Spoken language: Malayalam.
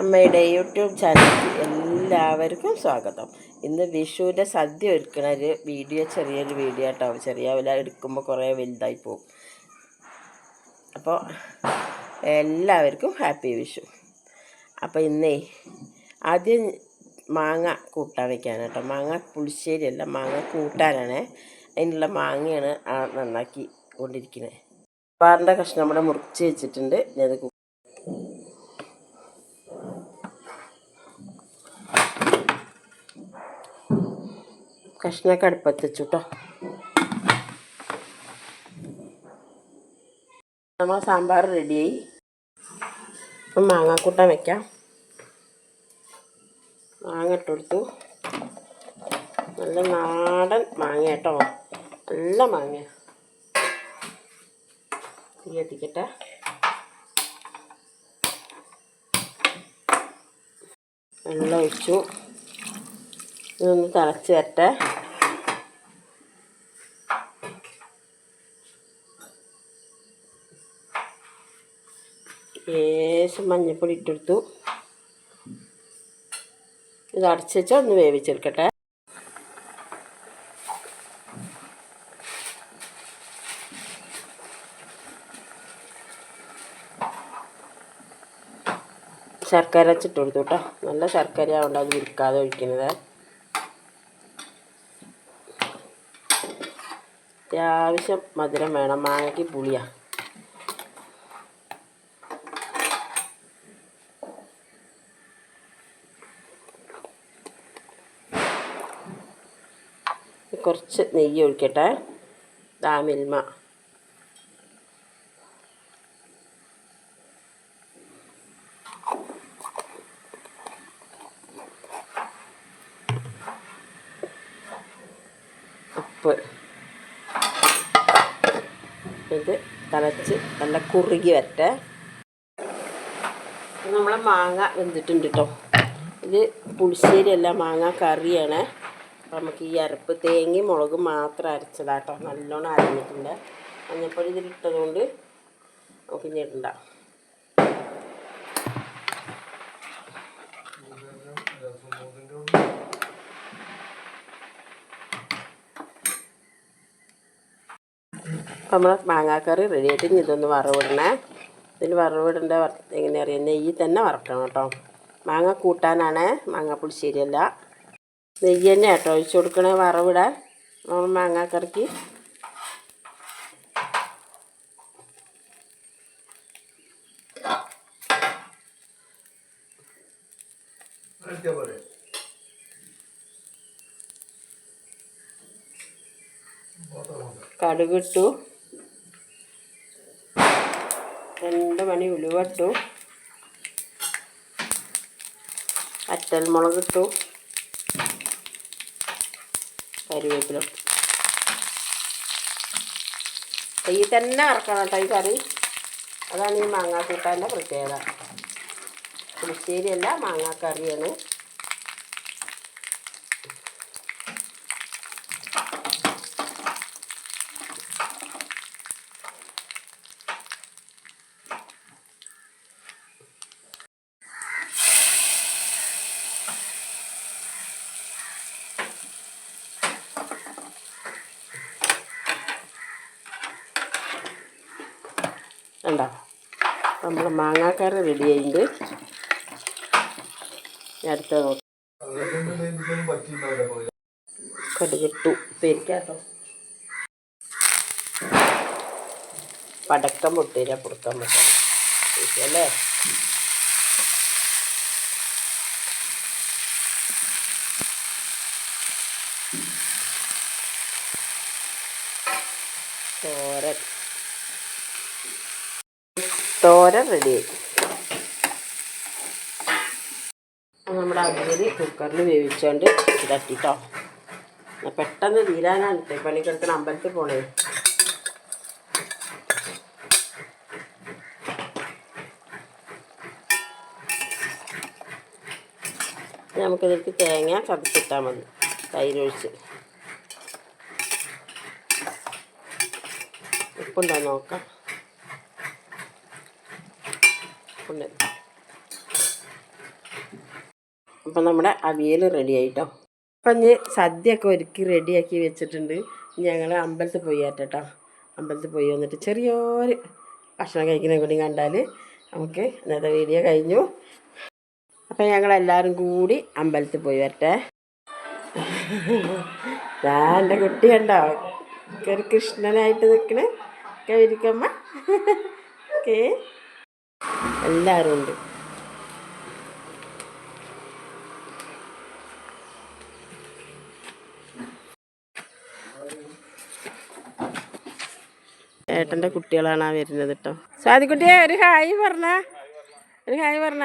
അമ്മയുടെ യൂട്യൂബ് ചാനലിൽ എല്ലാവർക്കും സ്വാഗതം. ഇന്ന് വിഷുവിന്റെ സദ്യ ഒരുക്കണ ഒരു വീഡിയോ ചെറിയൊരു വീഡിയോ ആട്ടോ. ചെറിയ വില എടുക്കുമ്പോൾ കുറേ വലുതായി പോകും. അപ്പോൾ എല്ലാവർക്കും ഹാപ്പി വിഷു. അപ്പോൾ ഇന്നേ ആദ്യം മാങ്ങ കൂട്ടാൻ വയ്ക്കാൻ കേട്ടോ. മാങ്ങ പുളിശ്ശേരിയല്ല മാങ്ങ കൂട്ടാനാണ്. അതിനുള്ള മാങ്ങയാണ് നന്നാക്കി കൊണ്ടിരിക്കുന്നത് പാറിന്റെ കഷ്ണം നമ്മുടെ മുറിച്ച് വെച്ചിട്ടുണ്ട്. ഞാനത് കു- കഷ്ണമൊക്കെ അടുപ്പത്ത് വെച്ചു കേട്ടോ നമ്മൾ സാമ്പാർ റെഡിയായി. മാങ്ങാക്കൂട്ടാൻ വെക്കാം. മാങ്ങ ഇട്ടെടുത്തു നല്ല നാടൻ മാങ്ങ കേട്ടോ. നല്ല മാങ്ങ. തീ എത്തിക്കട്ടെ വെള്ളം ഒഴിച്ചു. ഇതൊന്ന് തിളച്ച് വരട്ടെ. ലേശം മഞ്ഞൾപ്പൊടി ഇട്ടെടുത്തു. ഇത് അടച്ച് വെച്ചാൽ ഒന്ന് വേവിച്ചെടുക്കട്ടെ. ശർക്കര വെച്ചിട്ട് കൊടുത്തു കേട്ടോ. നല്ല ശർക്കര ആവുകൊണ്ട് അത് വിൽക്കാതെ ഒഴിക്കുന്നത് അത്യാവശ്യം മധുരം വേണം. മാങ്ങയ്ക്ക് പുളിയാ. കുറച്ച് നെയ്യ് ഒഴിക്കട്ടെ. ദാമിൽമ ഉപ്പ് ഇത് തിളച്ച് നല്ല കുറുകി വരട്ടെ. നമ്മളെ മാങ്ങ വെന്തിട്ടുണ്ട് കേട്ടോ ഇത് പുളിശ്ശേരി അല്ല മാങ്ങ കറിയാണ്. നമുക്ക് ഈ അരപ്പ് തേങ്ങയും മുളകും മാത്രം അരച്ചതാട്ടോ നല്ലോണം അരഞ്ഞിട്ടുണ്ട്. മഞ്ഞപ്പൊടി ഇതിലിട്ടതുകൊണ്ട് നമുക്ക് ഇനി ഇടണ്ട. അപ്പം നമ്മളെ മാങ്ങാക്കറി റെഡി ആയിട്ട് ഇനി ഇതൊന്ന് വറവിടണേ. ഇതിന് വറവിടേണ്ട വറ എങ്ങനെ അറിയാം? നെയ്യിൽ തന്നെ വറക്കണം കേട്ടോ. മാങ്ങ കൂട്ടാനാണ് മാങ്ങ പുളിശ്ശേരിയല്ല. നെയ്യ് തന്നെ കേട്ടോ ഒഴിച്ചു കൊടുക്കണേ വറവിടാൻ. നമ്മൾ മാങ്ങാക്കറിക്ക്. കടുകിട്ടു. രണ്ട് ഇട്ടു അറ്റൽമുളക് ഇട്ടു കരുവേപ്പില ഈ തന്നെ ഇറക്കണം കേട്ടോ ഈ കറി. അതാണ് ഈ മാങ്ങാക്കൂട്ടാന്റെ പ്രത്യേകത. പുളിശ്ശേരിയല്ല മാങ്ങാക്കറിയാണ്. കണ്ടോ. നമ്മൾ മാങ്ങാക്കറി റെഡി ആയിട്ടുണ്ട് അടുത്ത കടുകിട്ടു. പെരിക്കാട്ടോ പടക്കം പൊട്ടിയില്ല പുറത്താൻ പറ്റില്ല അല്ലേ തോരൻ. തോരൻ റെഡിയായി നമ്മുടെ അവിയൽ കുക്കറിൽ വേവിച്ചുകൊണ്ട് ഇതാക്കിട്ടോ. പെട്ടെന്ന് തീരാനാണ് പണിക്കെടുക്കുന്ന അമ്പലത്തിൽ പോണേ. നമുക്കിതിലേക്ക് തേങ്ങ ചതച്ചിട്ടാൽ മതി. തൈരൊഴിച്ച്. ഉപ്പുണ്ടോ നോക്കാം. ഉപ്പുണ്ട്. അപ്പം നമ്മുടെ അവിയൽ റെഡി ആയിട്ടോ? അപ്പം ഇനി സദ്യയൊക്കെ ഒരുക്കി റെഡിയാക്കി വെച്ചിട്ടുണ്ട്. ഞങ്ങൾ അമ്പലത്തിൽ പോയി ആറ്റട്ടോ. അമ്പലത്തിൽ പോയി വന്നിട്ട് ചെറിയൊരു ഭക്ഷണം കഴിക്കുന്ന കൂടി കണ്ടാൽ നമുക്ക് ഇന്നത്തെ വീഡിയോ കഴിഞ്ഞു. അപ്പം ഞങ്ങളെല്ലാവരും കൂടി അമ്പലത്തിൽ പോയി വരട്ടെ. ഞാൻ എന്റെ കുട്ടി കണ്ടോ? ഒക്കെ ഒരു കൃഷ്ണനായിട്ട് നിൽക്കണേ ഒക്കെ ഇരിക്കമ്മ. ഓക്കേ എല്ലാവരും ഉണ്ട്. ഏട്ടന്റെ കുട്ടികളാണ് ആ വരുന്നത് കേട്ടോ സ്വാതിക്കുട്ടിയെ ഒരു ഹായ് പറഞ്ഞ. ഒരു ഹായ് പറഞ്ഞ.